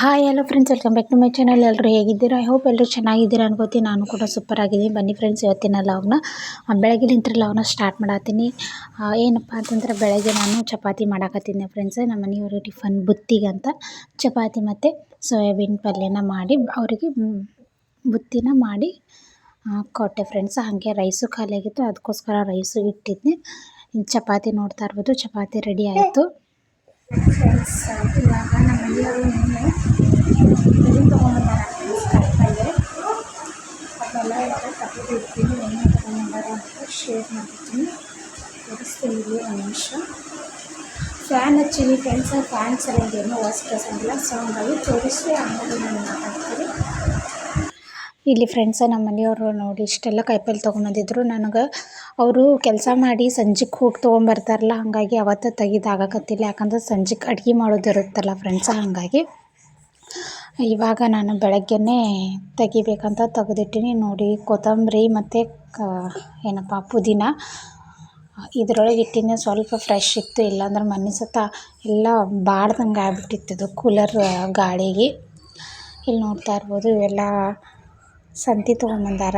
Hi hello friends welcome back to my channel ಎಲ್ಲರೂ ಹೇಗಿದ್ದೀರಾ? I hope ಎಲ್ಲರೂ ಚೆನ್ನಾಗಿದ್ದೀರಾ ಅನ್ಕೋತೀನಿ. ನಾನು ಕೂಡ ಸೂಪರ್ ಆಗಿದ್ದೀನಿ. ಬನ್ನಿ ಫ್ರೆಂಡ್ಸ್ ಇವತ್ತಿನ ಲವ್ನ ಬೆಳಗ್ಗೆಲಿಂತ್ರ ಲಾವ್ನ ಸ್ಟಾರ್ಟ್ ಮಾಡತ್ತೀನಿ ಏನಪ್ಪ ಅಂತಂದ್ರೆ ಬೆಳಗ್ಗೆ ನಾನು ಚಪಾತಿ ಮಾಡಾಕತ್ತೀನಿ ಫ್ರೆಂಡ್ಸ್ ನಮ್ಮ ಮನೆಯವರಿಗೆ ಟಿಫನ್ ಬುತ್ತಿಗೆ ಅಂತ ಚಪಾತಿ ಮತ್ತು ಸೋಯಾಬೀನ್ ಪಲ್ಯನ ಮಾಡಿ, ಅವರಿಗೆ ಬುತ್ತಿನ ಮಾಡಿ ಕೊಟ್ಟೆ ಫ್ರೆಂಡ್ಸ್ ಹಾಗೆ ರೈಸು ಖಾಲಿಯಾಗಿತ್ತು. ಅದಕ್ಕೋಸ್ಕರ ರೈಸು ಇಟ್ಟಿದ್ದೆ ಚಪಾತಿ ನೋಡ್ತಾ ಇರ್ಬೋದು. ಚಪಾತಿ ರೆಡಿ ಆಯಿತು. ಫ್ರೆಂಡ್ಸ್ ಇವಾಗ ನಮ್ಮ ಮನೆಯವರು ಅಂತ ಶೇರ್ ಮಾಡ್ತೀನಿ ತೋರಿಸ್ತೀನಿ ಫ್ಯಾನ್ ಹಚ್ಚಿನಿ ಫ್ರೆಂಡ್ಸ್ ಫ್ಯಾನ್ ಸರಿಯಾಗಿ ಏನೋ ವಾಯ್ಸ್ ಕೇಳಿಸಂಗಿಲ್ಲ ಸೊ ಹಂಗಾಗಿ ತೋರಿಸಿ ಆಮೇಲೆ ನಾನು ಮಾತಾಡ್ತೀನಿ ಇಲ್ಲಿ ಫ್ರೆಂಡ್ಸ ನಮ್ಮ ಮನೆಯವರು ನೋಡಿ, ಇಷ್ಟೆಲ್ಲ ಕಾಯಿಪಲ್ಲೆ ತೊಗೊಂಬಂದಿದ್ರು. ನನಗೆ ಅವರು ಕೆಲಸ ಮಾಡಿ ಸಂಜೆಗೆ ಹೋಗಿ ತೊಗೊಂಬರ್ತಾರಲ್ಲ, ಹಾಗಾಗಿ ಅವತ್ತು ತೆಗಿದಾಗಕತ್ತಿಲ್ಲ ಯಾಕಂದ್ರೆ ಸಂಜೆಗೆ ಅಡುಗೆ ಮಾಡೋದಿರುತ್ತಲ್ಲ ಫ್ರೆಂಡ್ಸ ಹಾಗಾಗಿ. ಇವಾಗ ನಾನು ಬೆಳಗ್ಗೆನೇ ತೆಗಿಬೇಕಂತ ತೆಗೆದಿಟ್ಟಿನಿ. ನೋಡಿ, ಕೊತ್ತಂಬರಿ ಮತ್ತು ಕ, ಏನಪ್ಪ, ಪುದೀನ. ಇದರೊಳಗೆ ಇಟ್ಟಿನಿ ಸ್ವಲ್ಪ ಫ್ರೆಶ್ ಇತ್ತು. ಇಲ್ಲಾಂದ್ರೆ ಮನೆ ಸತ ಎಲ್ಲ ಬಾಡ್ದಂಗೆ ಆಗ್ಬಿಟ್ಟಿತ್ತು ಕೂಲರ್ ಗಾಳಿಗೆ. ಇಲ್ಲಿ ನೋಡ್ತಾ ಇರ್ಬೋದು, ಇವೆಲ್ಲ ಸಂತಿ ತೊಗೊಂಬಂದಾರ.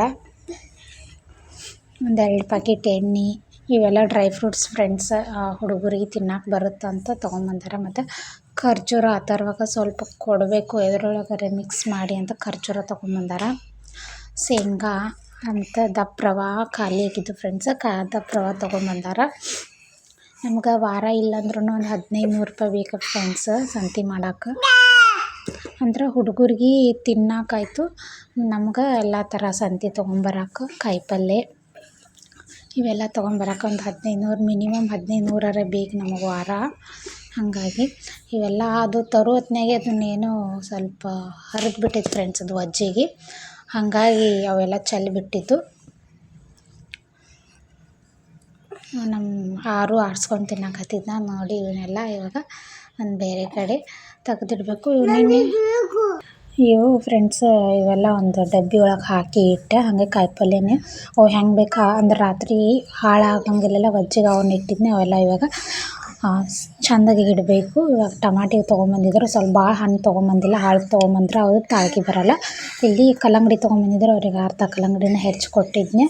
ಒಂದೆರಡು ಪ್ಯಾಕೆಟ್ ಎಣ್ಣೆ, ಇವೆಲ್ಲ ಡ್ರೈ ಫ್ರೂಟ್ಸ್ ಫ್ರೆಂಡ್ಸ್ ಹುಡುಗರಿಗೆ ತಿನ್ನಕ್ಕೆ ಬರುತ್ತಂತ ಅಂತ ತೊಗೊಂಬಂದಾರ. ಮತ್ತು ಖರ್ಜೂರ ಅಥರ್ವಾಗ ಸ್ವಲ್ಪ ಕೊಡಬೇಕು ಎದ್ರೊಳಗಾರೆ ಮಿಕ್ಸ್ ಮಾಡಿ ಅಂತ ಖರ್ಜೂರ ತೊಗೊಂಬಂದಾರ ಶೇಂಗಾ, ಅಂತ ದಪ್ಪ ರವೆ ಖಾಲಿ ಆಗಿದ್ದು ಫ್ರೆಂಡ್ಸ್ ಕಾ ದಪ್ಪ ರವೆ ತೊಗೊಂಬಂದಾರ ನಮ್ಗೆ ವಾರ ಇಲ್ಲಾಂದ್ರೂ ಒಂದು ಹದಿನೈದು ನೂರು ರೂಪಾಯಿ ಬೇಕು ಫ್ರೆಂಡ್ಸ್ ಸಂತೆ ಮಾಡೋಕೆ. ಅಂದ್ರೆ ಹುಡುಗರಿಗೆ ತಿನ್ನೋಕಾಯ್ತು ನಮ್ಗೆ ಎಲ್ಲ ಥರ ಸಂತೆ ತೊಗೊಂಬರಕ್ಕೆ ಕಾಯಿಪಲ್ಲೆ ಇವೆಲ್ಲ ತೊಗೊಂಬರಕ್ಕೆ ಒಂದು ಹದಿನೈದು ನೂರು ಮಿನಿಮಮ್ ಹದಿನೈದು ನೂರಾರೆ ಬೇಕು ನಮಗೆ ವಾರ. ಹಾಗಾಗಿ ಇವೆಲ್ಲ ಅದು ತರೋ ಹೊತ್ನ್ಯಾಗೆ ಅದನ್ನೇನೋ ಸ್ವಲ್ಪ ಹರಿದು ಬಿಟ್ಟಿತ್ತು ಫ್ರೆಂಡ್ಸ್ ಅದು ಅಜ್ಜಿಗೆ. ಹಾಗಾಗಿ ಅವೆಲ್ಲ ಚೆಲ್ಲಿ ಬಿಟ್ಟಿದ್ದು ನಮ್ಮ ಆರು ಆರಿಸ್ಕೊಂಡು ತಿನ್ನಕತ್ತಿದ್ನ ನೋಡಿ ಇವನ್ನೆಲ್ಲ ಇವಾಗ ಒಂದು ಬೇರೆ ಕಡೆ ತೆಗೆದಿಡ್ಬೇಕು. ಇವು ನಿನ್ನೆ ಇವು ಫ್ರೆಂಡ್ಸ್ ಇವೆಲ್ಲ ಒಂದು ಡಬ್ಬಿ ಒಳಗೆ ಹಾಕಿ ಇಟ್ಟೆ, ಹಾಗೆ ಕಾಯಿಪಲ್ಯನೇ ಅವು ಹೆಂಗೆ ಬೇಕಾ ಅಂದ್ರೆ ರಾತ್ರಿ ಹಾಳಾಗಂಗಿಲ್ಲ ಅಜ್ಜಿಗೆ ಅವನ್ನ ಇಟ್ಟಿದ್ನೆ ಅವೆಲ್ಲ ಇವಾಗ ಚೆಂದಾಗಿ ಇಡಬೇಕು. ಇವಾಗ ಟಮಾಟಿ ತೊಗೊಂಬಂದಿದ್ರು, ಸ್ವಲ್ಪ ಭಾಳ ಹಣ್ಣು ತೊಗೊಂಬಂದಿಲ್ಲ, ಹಾಳು ತೊಗೊಂಬಂದ್ರೆ ಅವ್ರಿಗೆ ತಾಳ್ಕಿ ಬರೋಲ್ಲ. ಇಲ್ಲಿ ಕಲ್ಲಂಗಡಿ ತೊಗೊಂಬಂದಿದ್ರು, ಅವ್ರಿಗೆ ಅರ್ಧ ಕಲ್ಲಂಗಡಿನ ಹೆಚ್ಚಿ ಕೊಟ್ಟಿದ್ನೆ.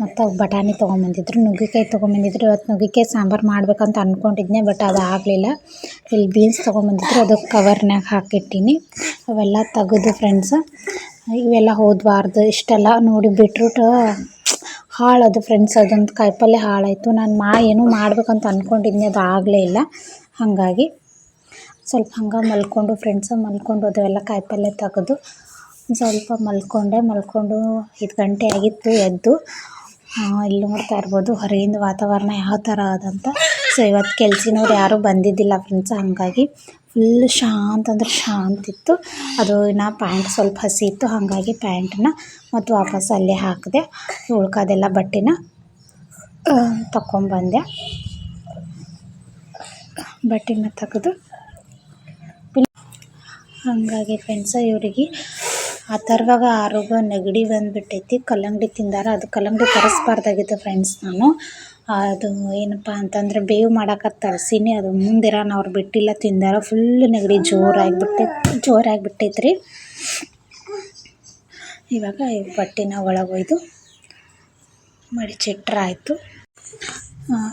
ಮತ್ತು ಬಟಾಣಿ ತೊಗೊಂಬಂದಿದ್ರು, ನುಗ್ಗೆಕಾಯಿ ತೊಗೊಂಬಂದಿದ್ರು. ಇವತ್ತು ನುಗ್ಗೆಕಾಯಿ ಸಾಂಬಾರು ಮಾಡ್ಬೇಕಂತ ಅಂದ್ಕೊಂಡಿದ್ನೆ ಬಟ್ ಅದು ಆಗಲಿಲ್ಲ. ಇಲ್ಲಿ ಬೀನ್ಸ್ ತೊಗೊಂಬಂದಿದ್ರು, ಅದು ಕವರ್ನಾಗ ಹಾಕಿಟ್ಟೀನಿ. ಅವೆಲ್ಲ ತೆಗೆದು ಫ್ರೆಂಡ್ಸ್ ಇವೆಲ್ಲ ಹೋದ್ವಾರ್ದು ಇಷ್ಟೆಲ್ಲ ನೋಡಿ ಬಿಟ್ರುಟ್ಟು ಹಾಳದು ಫ್ರೆಂಡ್ಸ್ ಅದೊಂದು ಕಾಯಿಪಲ್ಲೆ ಹಾಳಾಯಿತು. ನಾನು ಮಾ ಏನೂ ಮಾಡ್ಬೇಕಂತ ಅಂದ್ಕೊಂಡಿದ್ನಿ ಅದು ಆಗಲೇ ಇಲ್ಲ. ಹಾಗಾಗಿ ಸ್ವಲ್ಪ ಹಂಗೆ ಮಲ್ಕೊಂಡು ಫ್ರೆಂಡ್ಸ ಮಲ್ಕೊಂಡು ಅದೆಲ್ಲ ಕಾಯಿಪಲ್ಲೆ ತೆಗೆದು ಸ್ವಲ್ಪ ಮಲ್ಕೊಂಡೆ. ಮಲ್ಕೊಂಡು ಐದು ಗಂಟೆ ಆಗಿತ್ತು ಎದ್ದು. ಇಲ್ಲಿ ನೋಡ್ತಾ ಇರ್ಬೋದು, ಹೊರಗಿಂದ ವಾತಾವರಣ ಯಾವ ಥರ ಅದಂತ ಸೊ ಇವತ್ತು ಕೆಲ್ಸಿನವ್ರು ಯಾರೂ ಬಂದಿದ್ದಿಲ್ಲ ಫ್ರೆಂಡ್ಸ್ ಹಾಗಾಗಿ ಫುಲ್ ಶಾಂತ ಅಂದ್ರೆ ಶಾಂತ ಇತ್ತು. ಅದು ನಾ ಪ್ಯಾಂಟ್ ಸ್ವಲ್ಪ ಹಸಿ ಇತ್ತು, ಹಾಗಾಗಿ ಪ್ಯಾಂಟನ್ನ ಮತ್ತು ವಾಪಸ್ ಅಲ್ಲೇ ಹಾಕಿದೆ, ಉಳ್ಕೋದೆಲ್ಲ ಬಟ್ಟೆನ ತಗೊಂಬಂದೆ ಬಟ್ಟೆನ ತೆಗೆದು ಹಾಗಾಗಿ ಫ್ರೆಂಡ್ಸ ಇವರಿಗೆ ಆ ಥರವಾಗ ಆರೋಗ್ಯ ನೆಗಡಿ ಬಂದುಬಿಟ್ಟೈತಿ. ಕಲ್ಲಂಗಡಿ ತಿಂದಾರ. ಅದು ಕಲ್ಲಂಗಡಿ ತರಿಸ್ಬಾರ್ದಾಗಿತ್ತು ಫ್ರೆಂಡ್ಸ್ ನಾನು. ಅದು ಏನಪ್ಪ ಅಂತಂದ್ರೆ ಬೇವು ಮಾಡಕ್ಕೆ ತರಿಸೀನಿ ಅದು ಮುಂದಿರನ ಅವ್ರು ಬಿಟ್ಟಿಲ್ಲ ತಿಂದಾರ. ಫುಲ್ ನೆಗಡಿ ಜೋರಾಗಿ ಬಿಟ್ಟೈತಿ ಜೋರಾಗಿ ಬಿಟ್ಟೈತೆ ರೀ ಇವಾಗ ಬಟ್ಟೆನ ಒಳಗೆ ಒಯ್ದು ಮಡಿಚಿಟ್ರೆ ಆಯಿತು.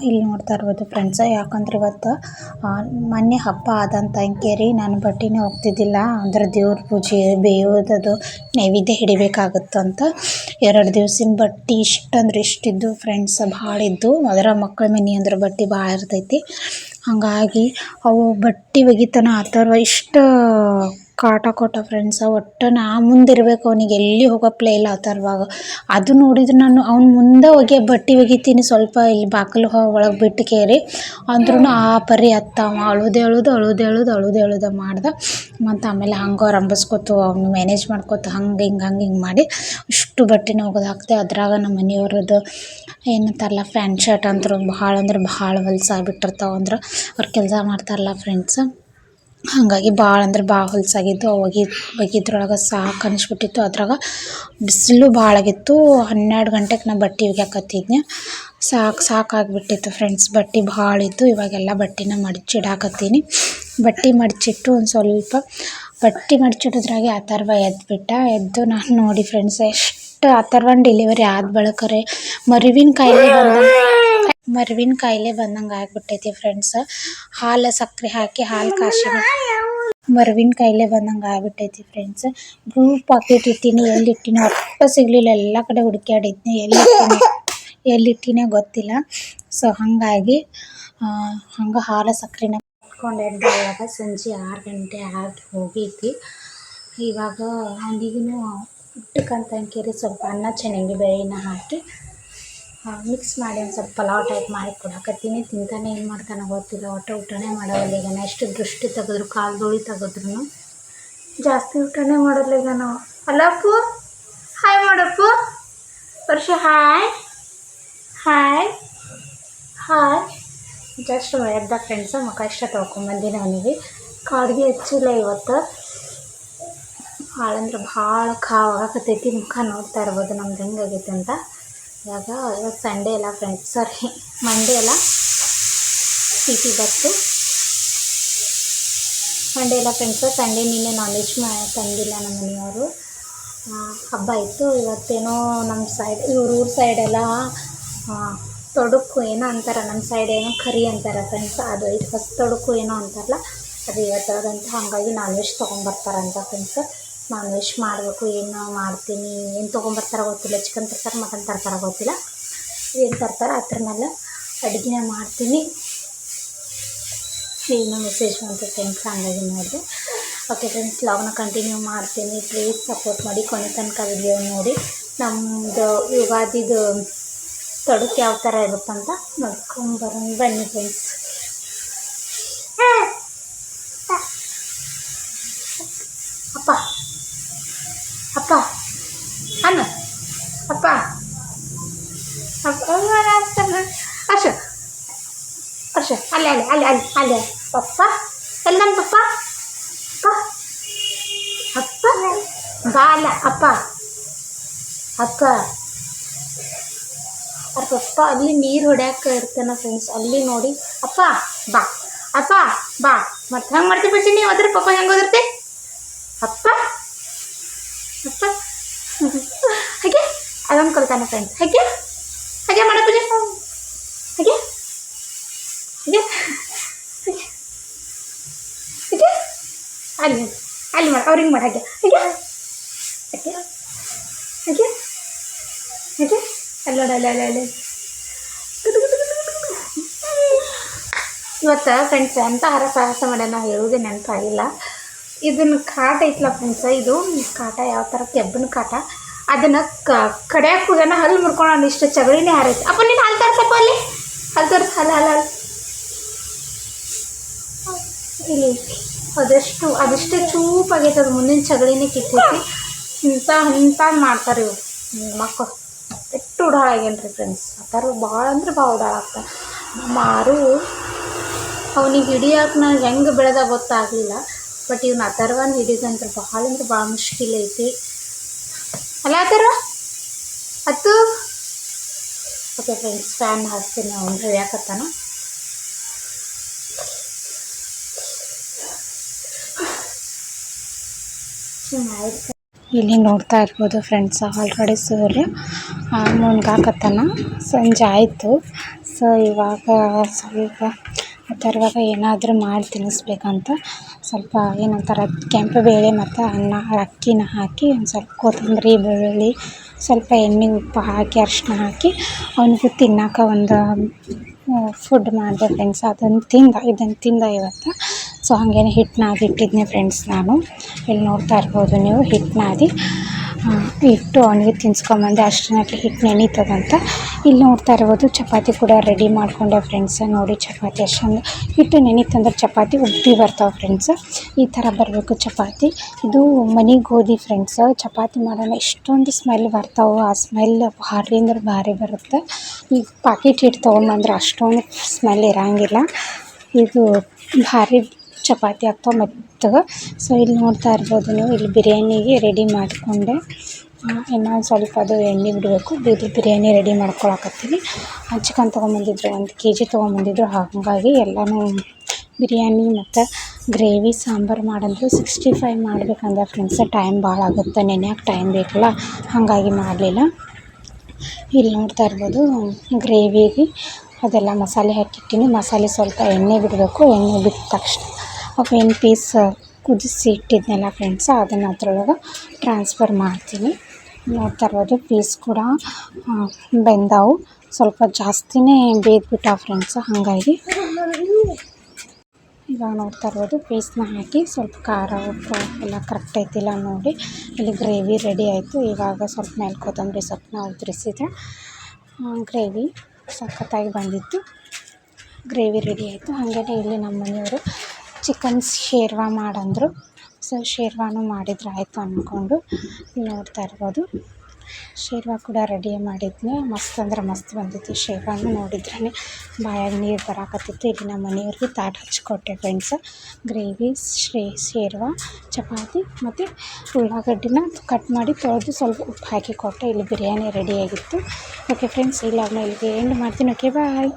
ಇಲ್ಲಿ ನೋಡ್ತಾ ಇರಬಹುದು ಫ್ರೆಂಡ್ಸ್ ಯಾಕಂದ್ರೆ ಇವತ್ತು ಮೊನ್ನೆ ಹಬ್ಬ ಆದಂತ ಅಂಕೇರಿ ನಾನು ಬಟ್ಟೆನೇ ಹೋಗ್ತಿದ್ದಿಲ್ಲ ಅಂದ್ರೆ ದೇವ್ರ ಪೂಜೆ, ಬೇಯೋದದು, ನೈವೇದ್ಯ ಅಂತ. ಎರಡು ದಿವಸಿನ ಬಟ್ಟೆ ಇಷ್ಟ ಅಂದ್ರೆ ಇಷ್ಟಿದ್ದು ಫ್ರೆಂಡ್ಸ್ ಭಾಳ ಇದ್ದು. ಅದರ ಮಕ್ಕಳ ಮನೆ ಅಂದ್ರೆ ಬಟ್ಟೆ ಭಾಳ ಇರ್ತೈತಿ. ಹಾಗಾಗಿ ಅವು ಬಟ್ಟೆ ಒಗಿತನ ಆ ಇಷ್ಟು ಕಾಟ ಕೊಟ್ಟ ಫ್ರೆಂಡ್ಸ ಒಟ್ಟು ನಾ ಮುಂದಿರಬೇಕು ಅವನಿಗೆ ಎಲ್ಲಿ ಹೋಗೋಪ್ಲೇ ಇಲ್ಲ ಆತರವಾಗ ಅದು ನೋಡಿದ್ರೆ ನಾನು ಅವ್ನ ಮುಂದೆ ಹೋಗಿ ಬಟ್ಟೆ ಒಗಿತೀನಿ, ಸ್ವಲ್ಪ ಇಲ್ಲಿ ಬಾಗಿಲು ಒಳಗೆ ಬಿಟ್ಟು ಕೇರಿ. ಅಂದ್ರೂ ಆ ಪರಿ ಅತ್ತ ಅವ, ಅಳುದು ಅಳುದು ಅಳುದು ಅಳುದು ಅಳುದು ಮಾಡ್ದೆ. ಮತ್ತು ಆಮೇಲೆ ಹಂಗೆ ರಂಬಸ್ಕೊತು ಅವ್ನು ಮ್ಯಾನೇಜ್ ಮಾಡ್ಕೊತ, ಹಂಗೆ ಹಿಂಗೆ ಹಂಗೆ ಹಿಂಗೆ ಮಾಡಿ ಇಷ್ಟು ಬಟ್ಟೆನ ಒಗದು ಹಾಕ್ದೆ. ಅದ್ರಾಗ ನಮ್ಮ ಮನೆಯವ್ರದ್ದು ಏನಂತಾರಲ್ಲ ಪ್ಯಾಂಟ್ ಶರ್ಟ್ ಅಂತ ಭಾಳ ಅಂದ್ರೆ ಭಾಳ ಹೊಲ್ಸಾಗ್ಬಿಟ್ಟಿರ್ತಾವೆ ಅಂದ್ರೆ ಅವ್ರು ಕೆಲಸ ಮಾಡ್ತಾರಲ್ಲ ಫ್ರೆಂಡ್ಸ್ ಹಾಗಾಗಿ ಭಾಳ ಅಂದ್ರೆ ಭಾಳ ಹೊಲಸಾಗಿದ್ದು ಒಗಿ ಒಗಿದ್ರೊಳಗೆ ಸಾಕು ಅನಿಸ್ಬಿಟ್ಟಿತ್ತು. ಅದ್ರಾಗ ಬಿಸಿಲು ಭಾಳ ಆಗಿತ್ತು, ಹನ್ನೆರಡು ಗಂಟೆಗೆ ನಾ ಬಟ್ಟೆ ಒಗ್ಯಾಕತ್ತಿದ್ನೆ ಸಾಕು ಸಾಕಾಗ್ಬಿಟ್ಟಿತ್ತು ಫ್ರೆಂಡ್ಸ್, ಬಟ್ಟೆ ಭಾಳ ಇತ್ತು, ಇವಾಗೆಲ್ಲ ಬಟ್ಟೆನ ಮಡಚಿಡಾಕತ್ತೀನಿ. ಬಟ್ಟೆ ಮಡಚಿಟ್ಟು ಒಂದು ಸ್ವಲ್ಪ, ಬಟ್ಟೆ ಮಡಚಿಡೋದ್ರಾಗೆ ಅಥರ್ವ ಎದ್ದುಬಿಟ್ಟ ಎದ್ದು ನಾನು ನೋಡಿ ಫ್ರೆಂಡ್ಸ್, ಎಷ್ಟು ಅಥರ್ವನ ಡೆಲಿವರಿ ಆದ ಬಳಿಕರೆ ಮರಿವಿನ ಕಾಯಿಲೆ ಬಂದಂಗೆ ಮರುವಿನ ಕಾಯಿಲೆ ಬಂದಂಗೆ ಆಗ್ಬಿಟ್ಟೈತಿ ಫ್ರೆಂಡ್ಸ್ ಹಾಲು ಸಕ್ಕರೆ ಹಾಕಿ ಹಾಲು ಕಾಸಿ ಮರವಿನ ಕಾಯಿಲೆ ಬಂದಂಗೆ ಆಗ್ಬಿಟ್ಟೈತಿ ಫ್ರೆಂಡ್ಸ್ ಗ್ರೂಪ್ ಪಾಕೆಟ್ ಇಟ್ಟಿನಿ, ಎಲ್ಲಿ ಇಟ್ಟೀನಿ, ಒಟ್ಟು ಸಿಗಲಿಲ್ಲ. ಎಲ್ಲ ಕಡೆ ಹುಡುಕ್ಯಾಡಿದ್ನಿ, ಎಲ್ಲಿ ಇಟ್ಟೀನಿ ಎಲ್ಲಿ ಇಟ್ಟೀನಿ ಗೊತ್ತಿಲ್ಲ. ಸೊ ಹಾಗಾಗಿ ಹಂಗೆ ಹಾಲು ಸಕ್ಕರೆನ ಇಟ್ಕೊಂಡು. ಇವಾಗ ಸಂಜೆ ಆರು ಗಂಟೆ ಆಗಿ ಹೋಗೈತಿ. ಇವಾಗ ಹಂಗಿಗೂ ಊಟಕ್ಕಂತ ಅಂಕೇರಿ ಸ್ವಲ್ಪ ಅನ್ನ, ಚೆನ್ನಾಗಿ ಬೇಳೆನ ಹಾಕಿ ಮಿಕ್ಸ್ ಮಾಡಿ ಒಂದು ಸ್ವಲ್ಪ ಪಲಾವ್ ಟೈಪ್ ಮಾಡಿ ಕೊಡಾಕತ್ತೀನಿ ತಿಂತಾನೆ ಏನು ಮಾಡ್ತಾನೆ ಗೊತ್ತಿಲ್ಲ. ಒಟ್ಟು ಊಟನೇ ಮಾಡೋಲ್ಲ ಈಗ ಎಷ್ಟು ದೃಷ್ಟಿ ತೆಗೆದ್ರು, ಕಾಲು ಧೂಳಿ ತೆಗೆದ್ರು ಜಾಸ್ತಿ ಊಟನೇ ಮಾಡೋಲ್ಲ ಈಗ ನಾವು ಅಲ್ಲಪ್ಪು ಹಾಯ್ ಮಾಡಪ್ಪು. ವರ್ಷ ಹಾಯ್ ಹಾಯ್ ಹಾಯ್ ಜಸ್ಟ್ ಎದ್ದ ಫ್ರೆಂಡ್ಸ ಮುಖ ಇಷ್ಟ ತೊಳ್ಕೊಂಬಂದಿನಿ ಅವನಿಗೆ. ಕಾಡಿಗೆ ಹಚ್ಚಿಲ್ಲ ಇವತ್ತು. ಭಾಳ ಭಾಳ ಖಾವ್ ಆಗಕತ್ತೈತಿ ಮುಖ ನೋಡ್ತಾ ಇರ್ಬೋದು, ನಮ್ದು ಹೆಂಗಾಗೈತೆ ಅಂತ. ಇವಾಗ ಇವತ್ತು ಸಂಡೇ ಅಲ್ಲ ಫ್ರೆಂಡ್ಸ್ ಸಾರಿ ಮಂಡೇ ಅಲ್ಲ. ಸಿಟಿ ಬಸ್ಸು ಮಂಡೇ ಅಲ್ಲ ಫ್ರೆಂಡ್ಸು ಸಂಡೇ ನಿನ್ನೆ ನಾನ್ ವೆಜ್ ಮಾ, ತಂದಿಲ್ಲ ನಮ್ಮ ಮನೆಯವರು. ಹಬ್ಬ ಇತ್ತು, ಇವತ್ತೇನೋ ನಮ್ಮ ಸೈಡ್ ಇವ್ರ ಊರ ಸೈಡೆಲ್ಲ ತೊಡಕು ಏನೋ ಅಂತಾರೆ ನಮ್ಮ ಸೈಡ್ ಏನೋ ಕರಿ ಅಂತಾರೆ ಫ್ರೆಂಡ್ಸ್ ಅದು ಇದು ಫಸ್ಟ್ ತೊಡಕು ಏನೋ ಅಂತಾರಲ್ಲ, ಅದು ಇವತ್ತಾದಂತ ಹಾಗಾಗಿ ನಾನ್ ವೆಜ್ ತೊಗೊಂಬರ್ತಾರಂತ ಫ್ರೆಂಡ್ಸ್ ನಾನ್ ವೆಜ್ ಮಾಡಬೇಕು, ಏನು ಮಾಡ್ತೀನಿ, ಏನು ತೊಗೊಂಬರ್ತಾರೋ ಗೊತ್ತಿಲ್ಲ ಚಿಕನ್ ತರ್ತಾರೆ ಮಟನ್ ತರ್ತಾರೋ ಗೊತ್ತಿಲ್ಲ. ಏನು ತರ್ತಾರೆ ಅದ್ರ ಮೇಲೆ ಅಡುಗೆನ ಮಾಡ್ತೀನಿ. ಏನೋ ಮೆಸೇಜ್ ಬಂತು ಫ್ರೆಂಡ್ಸ್ ಹಂಗಾಗಿ ನೋಡಿದೆ ಓಕೆ ಫ್ರೆಂಡ್ಸ್ ಲಾಗ್ನ ಕಂಟಿನ್ಯೂ ಮಾಡ್ತೀನಿ. ಪ್ಲೀಸ್ ಸಪೋರ್ಟ್ ಮಾಡಿ, ಕೊನೆ ತನಕ ವಿಡಿಯೋ ನೋಡಿ. ನಮ್ಮದು ಯುಗಾದಿದು ತೊಡಕ್ಕೆ ಯಾವ ಥರ ಇರುತ್ತಂತ ನೋಡ್ಕೊಂಬರೋಣ ಬನ್ನಿ ಫ್ರೆಂಡ್ಸ್ ಅಪ್ಪ ಅಪ್ಪ ಅನ್ನ ಅಪ್ಪ ಅಪ್ಪ ಅರ್ಷ ಅರ್ಷ ಅಲ್ಲಿ ಅಲ್ಲಿ ಅಲ್ಲಿ ಅಲ್ಲಿ ಅಲ್ಲಿ. ಪಪ್ಪ. ಎಲ್ಲಿ ನನ್ನ ಪಪ್ಪ? ಅಪ್ಪ. ಅಪ್ಪ. ಬಾ ಅಲ್ಲ, ಅಪ್ಪ. ಅಪ್ಪ. ಅವ್ರ ಪಪ್ಪ ಅಲ್ಲಿ ನೀರು ಹೊಡ್ಯಾಕ ಇರ್ತಾನ ಫ್ರೆಂಡ್ಸ್ ಅಲ್ಲಿ ನೋಡಿ. ಅಪ್ಪ, ಬಾ. ಅಪ್ಪ, ಬಾ. ಮತ್ತೆ ಹಂಗೆ ಮಾಡ್ತೀವಿ ಬಿಡ್ಸಿ ನೀವು ಅದ್ರ ಪಪ್ಪ ಹೆಂಗೆ ಓದಿರ್ತಿ? ಅಪ್ಪ. ಅಪ್ಪ. ಹಾಗೆ. ಅದೊಂದು ಕಲ್ತಾನೆ ಫ್ರೆಂಡ್ಸ್ ಹಾಗೆ. ಹಾಗೆ ಮಾಡೋ ಪೂಜೆ. ಹಾಗೆ ಹಾಗೆ ಹಾಗೆ ಹಾಗೆ. ಅಲ್ಲಿ ಅಲ್ಲಿ ಮಾಡಿ ಅವ್ರಿಗೆ ಮಾಡಿ ಹಾಗೆ ಹಾಗೆ ಹಾಗೆ ಹಾಗೆ ಹಾಗೆ ಅಲ್ಲಿ ನೋಡಿ ಅಲ್ಲಿ ಅಲ್ಲಿ ಅಲ್ಲಿ ಇವತ್ತು ಫ್ರೆಂಡ್ಸ್ ಎಂಥ ಆಹಾರ ಸಾಹಸ ಮಾಡ್ಯಾನ ಹೇಳೋದೇ ನೆನಪಾಗಿಲ್ಲ ಇದನ್ನು ಕಾಟ ಐತಲ್ಲ ಫ್ರೆಂಡ್ಸ ಇದು ಕಾಟ ಯಾವ ಥರ ಕೆಬ್ಬನ ಕಾಟ ಅದನ್ನು ಕಡಿಯಾಕೆ ಹೋಗ್ಯಾನ ಹಲ್ಲು ಮುರ್ಕೊಂಡು ಇಷ್ಟು ಚಗಳಿನೇ ಹಾರೈತೆ ಅಪ್ಪ ನೀನು ಹಲ್ಲು ತರ್ಸಪ್ಪ ಅಲ್ಲಿ ಹಲ್ಲು ತರ್ಸ ಹಲ್ಲ ಹಲ್ಲ ಹಲ್ಲು ಇಲ್ಲಿ ಅದೆಷ್ಟು, ಅದೆಷ್ಟೇ ಚೂಪಾಗೈತೆ ಅದು ಮುಂದಿನ ಚಗಳಿನೇ ಕಿತ್ತೈತಿ. ಇಂಥ ಇಂಥ ಮಾಡ್ತಾರೆ ಇವರು. ಮಕ್ಕಳು. ಎಷ್ಟು ಉಡಾಳ ರೀ ಫ್ರೆಂಡ್ಸ್ ಥರ ಭಾಳ ಅಂದ್ರೆ ಭಾಳ ಉಡಾಳಾಗ್ತಾರೆ ನಮ್ಮ ಆರು ಅವನಿಗೆ ಹಿಡಿಯೋಕೆ ನಾನು ಹೆಂಗೆ ಬೆಳೆದ ಗೊತ್ತಾಗಲಿಲ್ಲ. ಬಟ್ ಇವ್ನ ಅಥರ್ವನ್ ಹಿಡಿದಂದ್ರೆ ಭಾಳ ಅಂದ್ರೆ ಭಾಳ ಮುಷ್ಕಿಲ್ ಐತಿ. ಅಲ್ಲ ಅಥರ್ವ? ಹತ್ತು ಓಕೆ ಫ್ರೆಂಡ್ಸ್ ಫ್ಯಾನ್ ಹಾಕ್ತೀನಿ. ಅವನು ಯಾಕತ್ತಾನ ಇಲ್ಲಿ ನೋಡ್ತಾ ಇರ್ಬೋದು ಫ್ರೆಂಡ್ಸ್ ಆಲ್ರೆಡಿ ಸೂರ್ಯ ಮುನ್ಗಾಕತ್ತಾನ ಸಂಜೆ ಆಯಿತು. ಸೊ ಇವಾಗ ಸ್ವಲ್ಪ ಅಥರ್ವಾಗ ಏನಾದರೂ ಮಾಡಿ ತಿನ್ನಿಸ್ಬೇಕಂತ ಸ್ವಲ್ಪ ಏನಂತಾರೆ, ಕೆಂಪು ಬೇಳೆ ಮತ್ತು ಅನ್ನ, ಅಕ್ಕಿನ ಹಾಕಿ ಒಂದು ಸ್ವಲ್ಪ ಕೊತ್ತಂಬರಿ, ಬೆಳ್ಳುಳ್ಳಿ, ಸ್ವಲ್ಪ ಎಣ್ಣೆ, ಉಪ್ಪು ಹಾಕಿ ಅರಿಶಿನ ಹಾಕಿ ಅವನಿಗೆ ತಿನ್ನೋಕೆ ಒಂದು ಫುಡ್ ಮಾಡಿದೆ ಫ್ರೆಂಡ್ಸ್ ಅದನ್ನು ತಿಂದ ಇದನ್ನು ತಿಂದ ಇವತ್ತು. ಸೊ ಹಾಗೇನೆ ಹಿಟ್ಟು ನಾದಿಟ್ಟಿದ್ದೆ ಫ್ರೆಂಡ್ಸ್ ನಾನು. ಇಲ್ಲಿ ನೋಡ್ತಾ ಇರ್ಬೋದು ನೀವು ಹಿಟ್ಟು ನಾದಿ. ಹಿಟ್ಟು ಅವನಿಗೆ ತಿನ್ಸ್ಕೊಂಬಂದೆ ಅಷ್ಟರಲ್ಲಿ ಹಿಟ್ಟು ನೆನೀತದಂತ. ಇಲ್ಲಿ ನೋಡ್ತಾ ಇರ್ಬೋದು ಚಪಾತಿ ಕೂಡ ರೆಡಿ ಮಾಡಿಕೊಂಡೆ ಫ್ರೆಂಡ್ಸ್ ನೋಡಿ ಚಪಾತಿ ಅಷ್ಟೊಂದು. ಹಿಟ್ಟು ನೆನೀತಂದ್ರೆ ಚಪಾತಿ ಉಬ್ಬಿ ಬರ್ತಾವೆ ಫ್ರೆಂಡ್ಸ್ ಈ ಥರ ಬರಬೇಕು ಚಪಾತಿ. ಇದು ಮನೆ ಗೋಧಿ ಫ್ರೆಂಡ್ಸ್ ಚಪಾತಿ ಮಾಡೋಣ ಎಷ್ಟೊಂದು ಸ್ಮೆಲ್ ಬರ್ತಾವೆ ಆ ಸ್ಮೆಲ್ ಭಾರಿ ಅಂದ್ರೆ ಭಾರಿ ಬರುತ್ತೆ. ಈಗ ಪಾಕಿಟ್ ಹಿಟ್ಟು ತೊಗೊಂಬಂದ್ರೆ ಅಷ್ಟೊಂದು ಸ್ಮೆಲ್ ಇರೋಂಗಿಲ್ಲ. ಇದು ಭಾರಿ ಚಪಾತಿ ಅಥವಾ ಮೆತ್ತಗೆ ಸೊ ಇಲ್ಲಿ ನೋಡ್ತಾ ಇರ್ಬೋದು ನೀವು, ಇಲ್ಲಿ ಬಿರಿಯಾನಿಗೆ ರೆಡಿ ಮಾಡಿಕೊಂಡೆ. ಇನ್ನೊಂದು ಸ್ವಲ್ಪ ಅದು ಎಣ್ಣೆ ಬಿಡಬೇಕು. ಇದು ಬಿರಿಯಾನಿ ರೆಡಿ ಮಾಡ್ಕೊಳಕತ್ತೀನಿ. ಚಿಕನ್ ತೊಗೊಂಬಂದಿದ್ರು, ಒಂದು ಕೆ ಜಿ ತೊಗೊಂಬಂದಿದ್ರು. ಹಾಗಾಗಿ ಎಲ್ಲನೂ ಬಿರಿಯಾನಿ ಮತ್ತು ಗ್ರೇವಿ, ಸಾಂಬಾರು ಮಾಡಂದ್ರು. ಸಿಕ್ಸ್ಟಿ ಫೈವ್ ಮಾಡ್ಬೇಕಂದ್ರೆ ಫ್ರೆಂಡ್ಸ್ ಟೈಮ್ ಭಾಳ ಆಗುತ್ತೆ. ನೆನೆಯೋಕೆ ಟೈಮ್ ಬೇಕಲ್ಲ, ಹಾಗಾಗಿ ಮಾಡಲಿಲ್ಲ. ಇಲ್ಲಿ ನೋಡ್ತಾ ಇರ್ಬೋದು, ಗ್ರೇವಿಗೆ ಅದೆಲ್ಲ ಮಸಾಲೆ ಹಾಕಿಟ್ಟಿನಿ. ಮಸಾಲೆ ಸ್ವಲ್ಪ ಎಣ್ಣೆ ಬಿಡಬೇಕು. ಎಣ್ಣೆ ಬಿಟ್ಟ ತಕ್ಷಣ ಅವೇನು ಪೀಸ್ ಕುದಿಸಿ ಇಟ್ಟಿದ್ನಲ್ಲ ಫ್ರೆಂಡ್ಸ್ ಅದನ್ನು ಅದ್ರೊಳಗೆ ಟ್ರಾನ್ಸ್ಫರ್ ಮಾಡ್ತೀನಿ. ನೋಡ್ತಾ ಪೀಸ್ ಕೂಡ ಬೆಂದವು. ಸ್ವಲ್ಪ ಜಾಸ್ತಿನೇ ಬೇಯ್ದುಬಿಟ್ಟಾವ ಫ್ರೆಂಡ್ಸ್ ಹಾಗಾಗಿ ಇವಾಗ ನೋಡ್ತಾ ಇರ್ಬೋದು ಪೀಸ್ನ ಹಾಕಿ ಸ್ವಲ್ಪ ಖಾರ, ಉಪ್ಪು ಎಲ್ಲ ಕರೆಕ್ಟ್ ಐತಿಲ್ಲ ನೋಡಿ. ಇಲ್ಲಿ ಗ್ರೇವಿ ರೆಡಿ ಆಯಿತು. ಇವಾಗ ಸ್ವಲ್ಪ ಮೇಲೆ ಕೊತ್ತಂಬರಿ ಸೊಪ್ಪನ್ನ ಉದುರಿಸಿದ್ರೆ ಗ್ರೇವಿ ಸಖತ್ತಾಗಿ ಬಂದಿತ್ತು. ಗ್ರೇವಿ ರೆಡಿ ಆಯಿತು. ಹಾಗೆಯೇ ಇಲ್ಲಿ ನಮ್ಮ ಮನೆಯವರು ಚಿಕನ್ ಶೇರ್ವ ಮಾಡಂದರು. ಸೊ, ಶೇರ್ವಾನು ಮಾಡಿದ್ರೆ, ಆಯಿತು ಅಂದ್ಕೊಂಡು ನೋಡ್ತಾ ಇರ್ಬೋದು. ಶೇರ್ವ ಕೂಡ ರೆಡಿ ಮಾಡಿದ್ನೆ. ಮಸ್ತ್ ಅಂದ್ರೆ ಮಸ್ತ್ ಬಂದಿತ್ತು ಶೇರ್ವಾನು ನೋಡಿದ್ರೇ ಬಾಯಾಗ ನೀರು ಬರಾಕತ್ತಿತ್ತು. ಇಲ್ಲಿ ನಮ್ಮ ಮನೆಯವ್ರಿಗೆ ತಾಟ್ ಹಚ್ಕೊಟ್ಟೆ ಫ್ರೆಂಡ್ಸ್ ಗ್ರೇವಿ ಶ್ರೇ ಶೇರ್ವ, ಚಪಾತಿ ಮತ್ತು ಉಳ್ಳಾಗಡ್ಡಿನ ಕಟ್ ಮಾಡಿ ತೊಳೆದು ಸ್ವಲ್ಪ ಉಪ್ಪು ಹಾಕಿ ಕೊಟ್ಟೆ. ಇಲ್ಲಿ ಬಿರಿಯಾನಿ ರೆಡಿಯಾಗಿತ್ತು ಓಕೆ ಫ್ರೆಂಡ್ಸ್ ಇಲ್ಲ ಇಲ್ಲಿಗೆ ಎಂಡ್ ಮಾಡ್ತೀನಿ. Okay bye